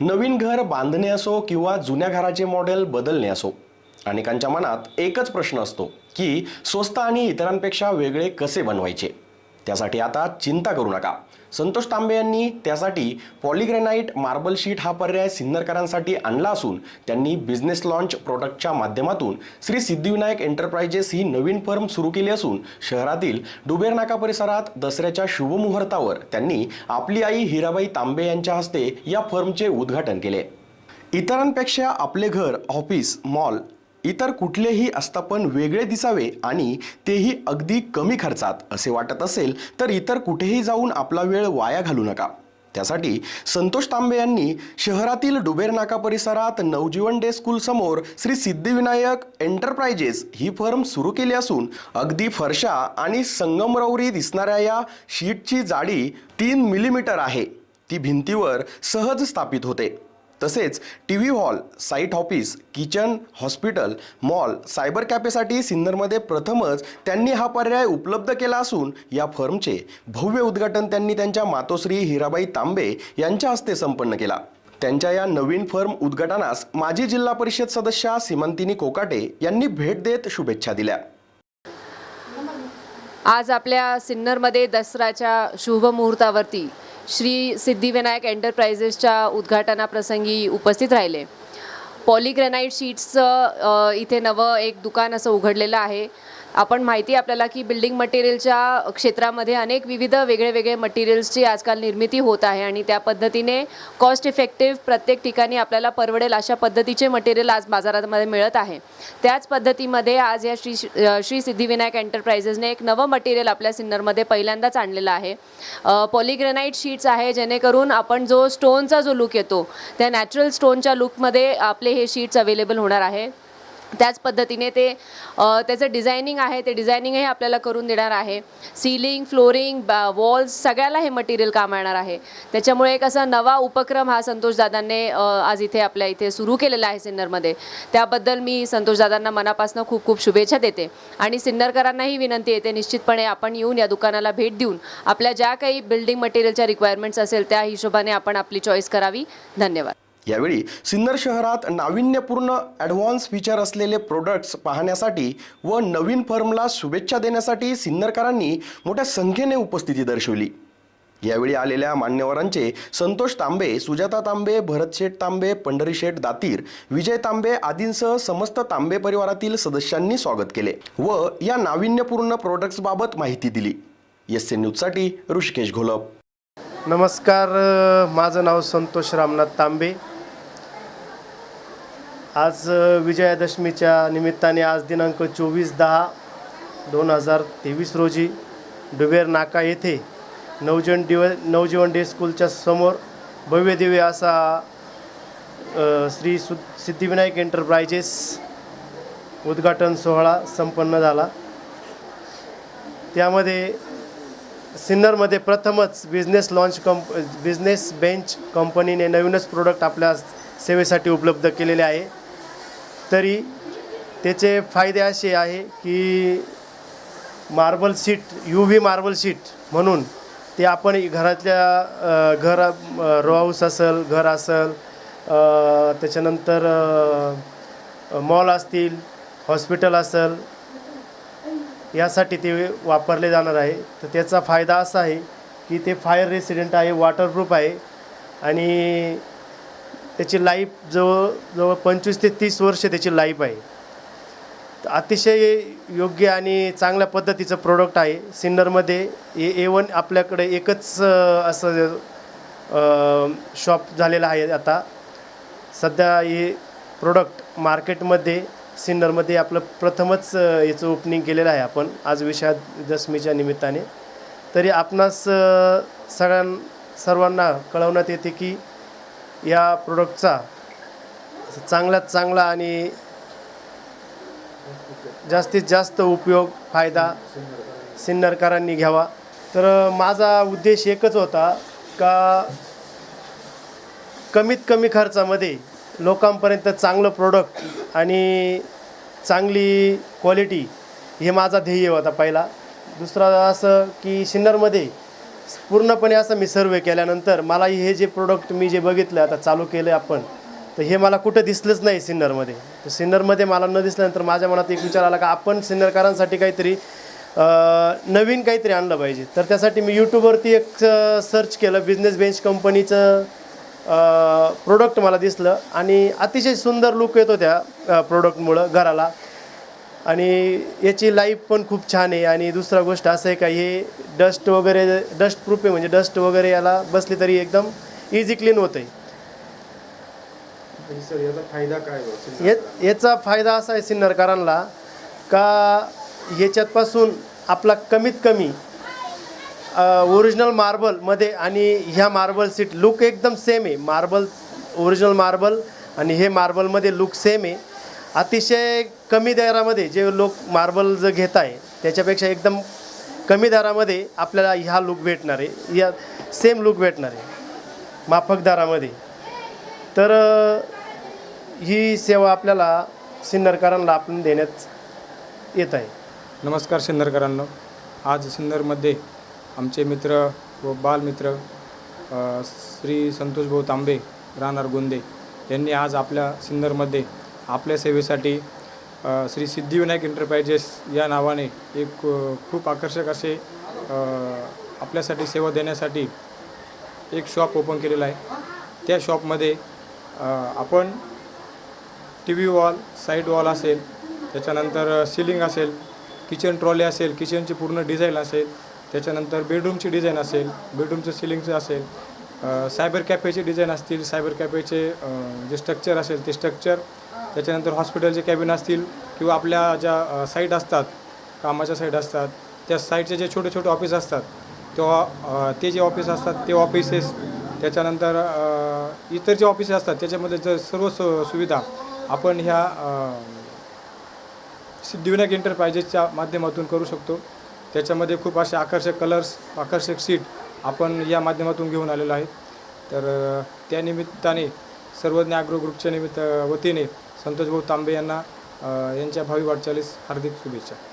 नवीन घर बांधणे असो किंवा जुन्या घराचे मॉडेल बदलणे असो अनेकांच्या मनात एकच प्रश्न असतो की स्वस्त आणि इतरांपेक्षा वेगळे कसे बनवायचे? त्यासाठी आता चिंता करू नका. संतोष तांबे यांनी त्यासाठी पॉलिग्रेनाईट मार्बल शीट हा पर्याय सिन्नरकरांसाठी आणला असून त्यांनी बिझनेस लॉन्च प्रोडक्टच्या माध्यमातून श्री सिद्धिविनायक एंटरप्राइजेस ही नवीन फर्म सुरू केली असून शहरातील डुबेरनाका परिसरात दसऱ्याच्या शुभमुहूर्तावर त्यांनी आपली आई हिराबाई तांबे यांच्या हस्ते या फर्मचे उद्घाटन केले. इतरांपेक्षा आपले घर ऑफिस मॉल इतर कुठलेही आस्थापन वेगळे दिसावे आणि तेही अगदी कमी खर्चात असे वाटत असेल तर इतर कुठेही जाऊन आपला वेळ वाया घालू नका. त्यासाठी संतोष तांबे यांनी शहरातील डुबेर नाका परिसरात नवजीवन डे स्कूल समोर श्री सिद्धिविनायक एंटरप्राइजेस ही फर्म सुरू केली असून अगदी फरशा आणि संगमरवरी दिसणाऱ्या या शीटची जाडी तीन मिलीमीटर आहे. ती भिंतीवर सहज स्थापित होते. तसेच T V hall site office kitchen hospital mall cyber कॅफेसाठी सिन्नरमध्ये प्रथमच त्यांनी हा पर्याय उपलब्ध केला असून या फर्मचे भव्य उद्घाटन त्यांनी त्यांच्या मातोश्री हिराबाई तांबे यांच्या हस्ते संपन्न केला. त्यांच्या या नवीन फर्म उद्घाटनास माजी जिल्हा परिषद सदस्या सीमांतिनी कोकाटे यांनी भेट देत शुभेच्छा दिल्या. आज आपल्या सिन्नरमध्ये दसऱ्याच्या शुभमुहूर्तावरती श्री सिद्धिविनायक एंटरप्राइजेसच्या उद्घाटनाप्रसंगी उपस्थित राहिले. पॉलीग्रेनाईट शीट्सचं इथे नवं एक दुकान असं उघडलेलं आहे. आपण माहिती आपल्याला की बिल्डिंग मटेरियलच्या क्षेत्रामध्ये अनेक विविध वेगळे वेगळे मटेरियल्सची आजकाल निर्मिती होत आहे आणि त्या पद्धतीने कॉस्ट इफेक्टिव्ह प्रत्येक ठिकाणी आपल्याला परवडेल अशा पद्धतीचे मटेरियल आज बाजारामध्ये मिळत आहे. त्याच पद्धतीमध्ये आज या श्री श्री सिद्धिविनायक एंटरप्राइजेसने एक नवं मटेरियल आपल्या सिन्नरमध्ये पहिल्यांदाच आणलेलं आहे. पॉलिग्रेनाईट शीट्स आहे जेणेकरून आपण जो स्टोनचा जो लुक येतो त्या नॅचरल स्टोनच्या लुकमध्ये आपले हे शीट्स अवेलेबल होणार आहे. त्याच पद्धतीने ते त्याचं डिझायनिंग आहे ते डिझायनिंगही आपल्याला करून देणार आहे. सीलिंग फ्लोरिंग बा वॉल्स सगळ्याला हे मटेरियल काम येणार आहे. त्याच्यामुळे एक असा नवा उपक्रम हा संतोषदादांनी आज इथे आपल्या इथे सुरू केलेला आहे सिन्नरमध्ये. त्याबद्दल मी संतोषदादांना मनापासून खूप खूप शुभेच्छा देते. आणि सिन्नरकरांनाही विनंती येते निश्चितपणे आपण येऊन या दुकानाला भेट देऊन आपल्या ज्या काही बिल्डिंग मटेरियलच्या रिक्वायरमेंट्स असेल त्या हिशोबाने आपण आपली चॉईस करावी. धन्यवाद. यावेळी सिन्नर शहरात नाविन्यपूर्ण ॲडव्हान्स फीचर असलेले प्रोडक्ट्स पाहण्यासाठी व नवीन फर्मला शुभेच्छा देण्यासाठी सिन्नरकरांनी मोठ्या संख्येने उपस्थिती दर्शवली. यावेळी आलेल्या मान्यवरांचे संतोष तांबे सुजाता तांबे भरतशेठ तांबे पंढरीशेठ दातीर विजय तांबे आदींसह समस्त तांबे परिवारातील सदस्यांनी स्वागत केले व या नाविन्यपूर्ण प्रोडक्ट्सबाबत माहिती दिली. एस सी न्यूजसाठी ऋषिकेश घोलप. नमस्कार माझं नाव संतोष रामनाथ तांबे. आज विजयादशमीच्या निमित्ताने आज दिनांक चोवीस दहा दोन हजार तेवीस रोजी डुबेर नाका येथे नवजीवन डिव नवजीवन डे स्कूलच्या समोर भव्यदिव्य असा श्री सु सिद्धिविनायक एंटरप्राइजेस उद्घाटन सोहळा संपन्न झाला. त्यामध्ये सिन्नरमध्ये प्रथमच बिझनेस लॉन्च कंप बिझनेस बेंच कंपनीने नवीनच प्रोडक्ट आपल्या सेवेसाठी उपलब्ध केलेले आहे. तरी त्याचे फायदे असे आहे की marble sheet U V marble sheet म्हणून ते आपण घरातल्या घर रो हाऊस असेल घर असेल त्याच्यानंतर मॉल असतील हॉस्पिटल असेल यासाठी ते वापरले जाणार आहे. तर त्याचा फायदा असा आहे की ते फायर रेसिडेंट आहे वॉटरप्रूफ आहे. आणि त्याची लाईफ जवळ जवळ पंचवीस ते तीस वर्ष त्याची लाईफ आहे. अतिशय योग्य आणि चांगल्या पद्धतीचं प्रोडक्ट आहे. सिन्नरमध्ये ए ए वन आपल्याकडे एकच असं शॉप झालेलं आहे आता. सध्या हे प्रोडक्ट मार्केटमध्ये सिन्नरमध्ये आपलं प्रथमच याचं ओपनिंग केलेलं आहे आपण. आज विषयादशमीच्या निमित्ताने. तरी आपणास सगळ्यां सर्वांना कळवण्यात येते की या प्रोडक्टचा चांगल्यात चांगला आणि जास्तीत जास्त उपयोग फायदा सिन्नरकरांनी घ्यावा. तर माझा उद्देश एकच होता का कमीत कमी खर्चामध्ये लोकांपर्यंत चांगलं प्रोडक्ट आणि चांगली क्वालिटी हे माझा ध्येय होता पहिला. दुसरा असं की सिन्नरमध्ये पूर्णपणे असं मी सर्वे केल्यानंतर मला हे जे प्रोडक्ट मी जे बघितलं आता चालू केलं आपण तर हे मला कुठं दिसलंच नाही सिन्नरमध्ये. तर सिन्नरमध्ये मला न दिसल्यानंतर माझ्या मनात एक विचार आला का आपण सिन्नरकारांसाठी काहीतरी नवीन काहीतरी आणलं पाहिजे. तर त्यासाठी मी यूट्यूबवरती एक सर्च केलं बिझनेस बेंच कंपनीचं प्रोडक्ट मला दिसलं आणि अतिशय सुंदर लुक येतो त्या प्रोडक्टमुळं घराला. आणि याची लाईफ पण खूप छान आहे. आणि दुसरा गोष्ट असं आहे का हे डस्ट वगैरे डस्ट प्रूफ आहे म्हणजे डस्ट वगैरे याला बसली तरी एकदम इझी क्लीन होतं आहे सर याचा फायदा काय बरं? या याचा फायदा असा आहे सिन्नरकरांना का याच्यातपासून आपला कमीत कमी ओरिजिनल मार्बलमध्ये आणि ह्या मार्बल सीट लुक एकदम सेम आहे. मार्बल ओरिजिनल मार्बल आणि हे मार्बलमध्ये लुक सेम आहे. अतिशय कमी दरामध्ये जे लोक मार्बल जर घेत आहे त्याच्यापेक्षा एकदम कमी दरामध्ये आपल्याला ह्या लुक भेटणार आहे. या सेम लुक भेटणार आहे. माफक दरामध्ये. तर ही सेवा आपल्याला सिन्नरकरांना आपण देण्यात येत आहे. नमस्कार सिन्नरकरांना. आज सिन्नरमध्ये आमचे मित्र व बालमित्र श्री संतोषभाऊ तांबे राहणार गोंदे यांनी आज आपल्या सिन्नरमध्ये आपल्या सेवेसाठी श्री सिद्धिविनायक एंटरप्राइजेस या नावाने एक खूप आकर्षक असे आपल्यासाठी सेवा देण्यासाठी एक शॉप ओपन केलेला आहे. त्या शॉपमध्ये आपण T V wall side wall असेल त्याच्यानंतर सिलिंग असेल किचन ट्रॉली असेल किचनची पूर्ण डिझाईन असेल त्याच्यानंतर बेडरूमची डिझाईन असेल बेडरूमचं सिलिंगचं असेल सायबर कॅफेचे डिझाईन असतील सायबर कॅफेचे जे स्ट्रक्चर असेल ते स्ट्रक्चर त्याच्यानंतर हॉस्पिटलचे कॅबिन असतील किंवा आपल्या ज्या साईट असतात कामाच्या साईट असतात त्या साईटचे जे छोटे छोटे ऑफिस असतात तेव्हा ते जे ऑफिस असतात ते ऑफिसेस त्याच्यानंतर इतर जे ऑफिसेस असतात त्याच्यामध्ये जर सर्व सु सुविधा आपण ह्या अ, सिद्धिविनायक एंटरप्राइजेसच्या माध्यमातून करू शकतो. त्याच्यामध्ये खूप असे आकर्षक कलर्स आकर्षक सीट आपण या माध्यमातून घेऊन आलेलो आहे. तर त्यानिमित्ताने त्या निमित्ताने सर्वज्ञ ॲग्रो ग्रुपच्या निमित्त वतीने संतोषभाऊ तांबे यांना यांच्या भावी वाटचालीस हार्दिक शुभेच्छा.